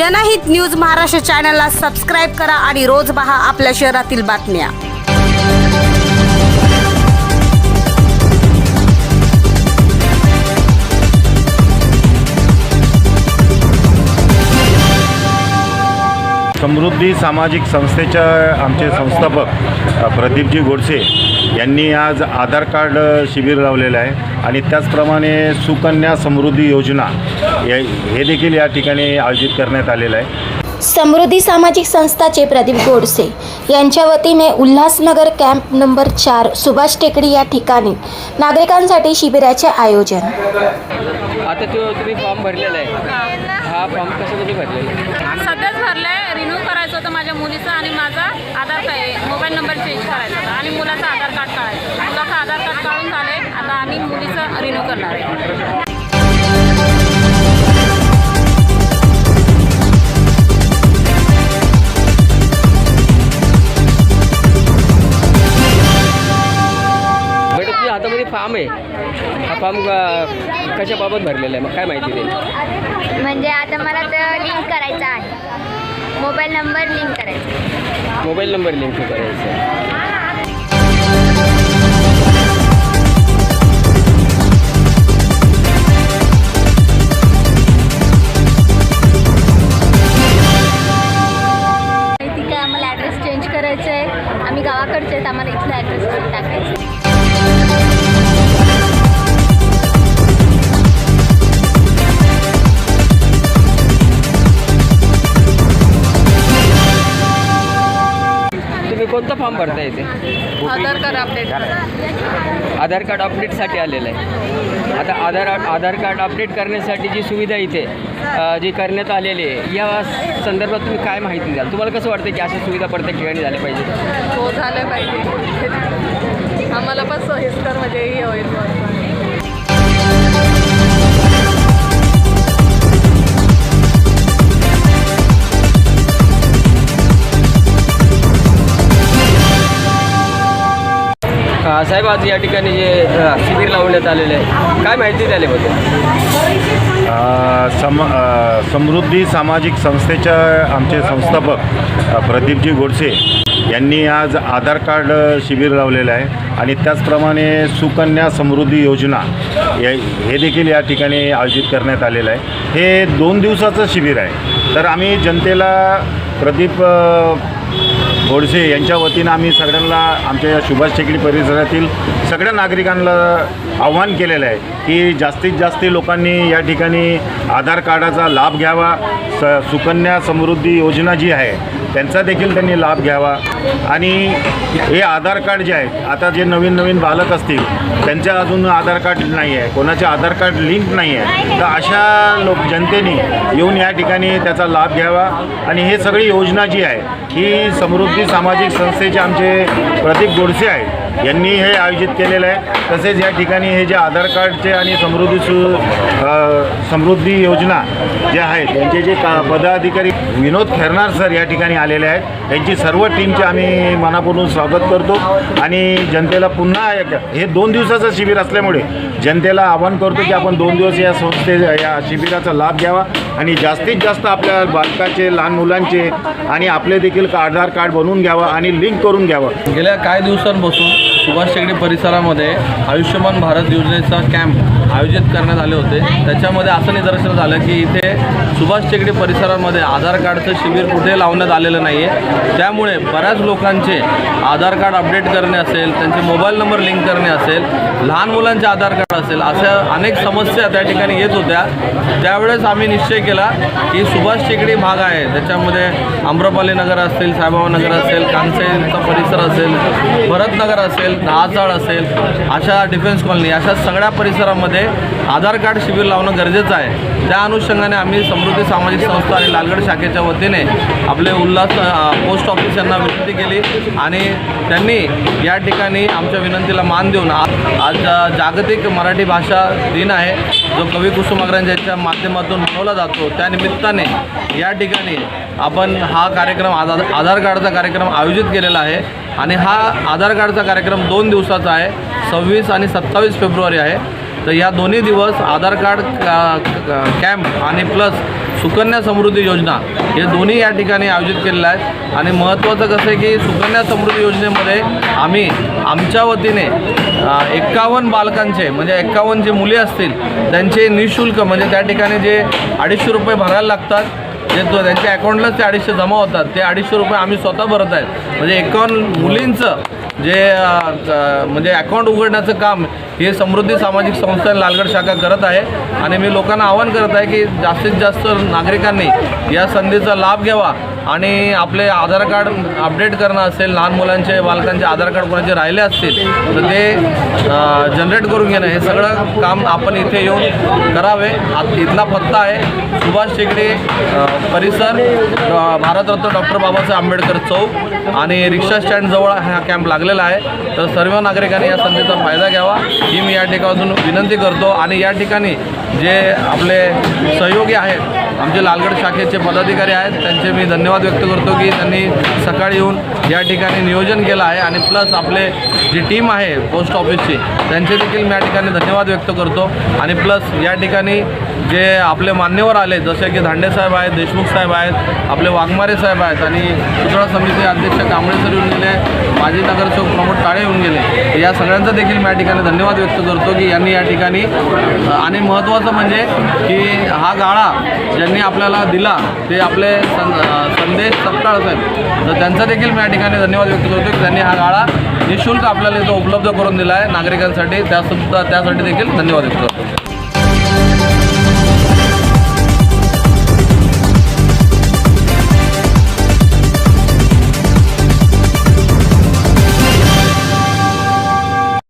जनहित न्यूज महाराष्ट्र चॅनलला सबस्क्राईब करा आणि रोज पहा आपल्या शहरातील बातम्या. समृद्धी सामाजिक संस्थेच्या आमचे संस्थापक प्रदीपजी गोडसे यांनी आज आधार कार्ड शिबिर लावलेलं आहे आणि त्याचप्रमाणे सुकन्या समृद्धी योजना या हे देखील या ठिकाणी आयोजित करण्यात आलेलं आहे. समृद्धी सामाजिक संस्थाचे प्रदीप गोडसे यांच्या वतीने उल्हासनगर कॅम्प नंबर चार सुभाष टेकडी या ठिकाणी नागरिकांसाठी शिबिराचे आयोजन. आता तो तुम्ही फॉर्म भरलेला आहे. हा. फॉर्म कशासाठी भरलेला आहे? सध्याच भरलंय. रिन्यू करायचं होतं माझ्या मुलीचं आणि माझा Aadhaar card mobile number change करायचा. आधार कार्ड काढून झाले. आता आम्ही मुलीचं रिन्यू करणार आहे. हातामध्ये फॉर्म आहे. हा फॉर्म कशाबाबत भरलेला आहे? मग काय माहिती दे म्हणजे आता मला तर लिंक करायचं आहे. मोबाईल नंबर लिंक करायचा. मोबाईल नंबर लिंक करायचा कोणता फॉर्म भरता इथे? Aadhaar card update Aadhaar card अपडेटसाठी आलेलं आहे. आता आधार आधार कार्ड अपडेट करण्यासाठी जी सुविधा इथे जी करण्यात आलेली आहे या संदर्भात तुम्ही काय माहिती द्याल? तुम्हाला कसं वाटतं की अशा सुविधा प्रत्येक ठिकाणी झाल्या पाहिजे हो झालं पाहिजे आम्हाला पण सोयीस्कर म्हणजे हे होईल. साहेब आज या ठिकाणी जे शिबिर लावण्यात आलेलं आहे. काय माहिती द्याल सम समृद्धी सामाजिक संस्थेच्या आमचे संस्थापक प्रदीपजी गोडसे यांनी आज आधार कार्ड शिबिर लावलेलं आहे आणि त्याचप्रमाणे सुकन्या समृद्धी योजना या हे देखील या ठिकाणी आयोजित करण्यात आलेलं आहे. हे दोन दिवसाचं शिबिर आहे. तर आम्ही जनतेला प्रदीप गोडसे यांच्या वतीनं आम्ही सगळ्यांना आमच्या या सुभाष टेकडी परिसरातील सगळ्या नागरिकांना आव्हान केलेलं आहे की जास्तीत जास्त लोकांनी या ठिकाणी आधार कार्डाचा लाभ घ्यावा. स सुकन्या समृद्धी योजना जी आहे त्यांचा देखील त्यांनी लाभ घ्यावा. आणि हे आधार कार्ड जे आहे आता जे नवीन नवीन बालक असतील त्यांच्या अजून आधार कार्ड नाही आहे. कोणाचे आधार कार्ड लिंक नाही आहे. तर अशा लोक जनतेने येऊन या ठिकाणी त्याचा लाभ घ्यावा. आणि हे सगळी योजना जी आहे ही समृद्धी सामाजिक संस्थेचे आमचे प्रतीक गोडसे आहेत. यांनी हे आयोजित केलेलं आहे. तसेच या ठिकाणी हे जे आधार कार्डचे आणि समृद्धी सु समृद्धी योजना जे आहेत त्यांचे जे का पदाधिकारी विनोद खेरनार सर या ठिकाणी आलेले आहेत. त्यांची सर्व टीमचे आम्ही मनापूर्वक स्वागत करतो. आणि जनतेला पुन्हा एक हे दोन दिवसाचं शिबिर असल्यामुळे जनतेला आवाहन करतो की आपण दोन दिवस या संस्थे या शिबिराचा लाभ घ्यावा. आणि जास्तीत जास्त आपल्या बालकाचे लहान मुलांचे आणि आपले देखील का- आधार कार्ड बनवून घ्यावं आणि लिंक करून घ्यावं. गेल्या काही दिवसांपासून सुभाष शेगडी परिसरामध्ये आयुष्यमान भारत योजनेचा कॅम्प आयोजित करण्यात आले होते. त्याच्यामध्ये असं निदर्शन झालं की इथे सुभाष टेकडी परिसरामध्ये आधार कार्डचं शिबिर कुठे लावण्यात आलेलं नाही आहे त्यामुळे बऱ्याच लोकांचे आधार कार्ड अपडेट करणे असेल त्यांचे मोबाईल नंबर लिंक करणे असेल लहान मुलांचे आधार कार्ड असेल अशा अनेक समस्या त्या ठिकाणी येत होत्या. त्यावेळेस आम्ही निश्चय केला की सुभाष टेकडी भाग आहे. त्याच्यामध्ये आम्रपाली नगर असतील साईबाबा नगर असेल कांसेचा परिसर असेल भरतनगर असेल दहाचाळ असेल अशा डिफेन्स कॉलनी अशा सगळ्या परिसरामध्ये आधार कार्ड शिबिर लावणं गरजेचं आहे. त्या अनुषंगाने आम्ही समृद्ध सामाजिक संस्था आणि लालगड शाखेच्या वतीने आपले उल्हास पोस्ट ऑफिस यांना विनंती केली आणि त्यांनी या ठिकाणी आमच्या विनंतीला मान देऊन आज जागतिक मराठी भाषा दिन आहे. जो कवी कुसुमाग्रज यांच्या माध्यमातून मनवला जातो त्या निमित्ताने या ठिकाणी आपण हा कार्यक्रम आधार आधार कार्डचा कार्यक्रम आयोजित केलेला आहे. आणि हा आधार कार्डचा कार्यक्रम दोन दिवसाचा आहे. सव्वीस आणि सत्तावीस फेब्रुवारी आहे. तर या दोन्ही दिवस आधार कार्ड का- कॅम्प आणि प्लस सुकन्या समृद्धी योजना हे दोन्ही या ठिकाणी आयोजित केलेलं आहे. आणि महत्त्वाचं कसं आहे की सुकन्या समृद्धी योजनेमध्ये आम्ही आमच्या वतीने एक्कावन्न बालकांचे म्हणजे एक्कावन्न जे मुले असतील त्यांचे निशुल्क म्हणजे त्या ठिकाणी जे अडीचशे रुपये भरायला लागतात जे तो त्यांच्या अकाउंटलाच ते अडीचशे जमा होतात ते अडीचशे रुपये आम्ही स्वतः भरत आहेत. म्हणजे एकावन्न मुलींचं जे म्हणजे अकाउंट उघडण्याचं काम हे समृद्धी सामाजिक संस्था लालगड शाखा करत आहे. आणि मी लोकांना आवाहन करत आहे की जास्तीत जास्त नागरिकांनी या संधीचा लाभ घ्यावा. आणि आपले आधार कार्ड अपडेट करणं असेल लहान मुलांचे बालकांचे आधार कार्ड कोणाचे राहिले असतील तर ते जनरेट करून घेणं हे सगळं काम आपण इथे येऊन करावे. आत- इथला पत्ता आहे सुभाष शेगडे परिसर भारतरत्न डॉक्टर बाबासाहेब आंबेडकर चौक आणि रिक्षा स्टँडजवळ हा कॅम्प लागलेला आहे. तर सर्व नागरिकांनी या संधीचा फायदा घ्यावा. ही मी या ठिकाणातून विनंती करतो आणि या ठिकाणी जे आपले सहयोगी आहेत आमचे लालगड शाखेचे पदाधिकारी आहेत. त्यांचे मी धन्यवाद व्यक्त करतो की त्यांनी सकाळी येऊन या ठिकाणी नियोजन केलं आहे आणि प्लस आपले जी टीम आहे पोस्ट ऑफिसची त्यांचे देखील मी या ठिकाणी धन्यवाद व्यक्त करतो. आणि प्लस या ठिकाणी जे आपले मान्यवर आले जसे की धांडे साहेब आहेत देशमुख साहेब आहेत आपले वाघमारे साहेब आहेत आणि पुतळा समिती अध्यक्ष कांबळे सर येऊन गेले माजी नगरसेवक प्रमोद काळे येऊन गेले. या सगळ्यांचा देखील मी या ठिकाणी धन्यवाद व्यक्त करतो की यांनी या ठिकाणी आणि महत्त्वाचं म्हणजे की हा गाळा त्यांनी आपल्याला दिला ते आपले सं संदेश सपकाळ साहेब तर त्यांचा देखील मी या ठिकाणी धन्यवाद व्यक्त करतो की त्यांनी हा गाळा निशुल्क आपल्याला इथं उपलब्ध करून दिला आहे नागरिकांसाठी. त्यासुद्धा त्यासाठी देखील धन्यवाद व्यक्त करतो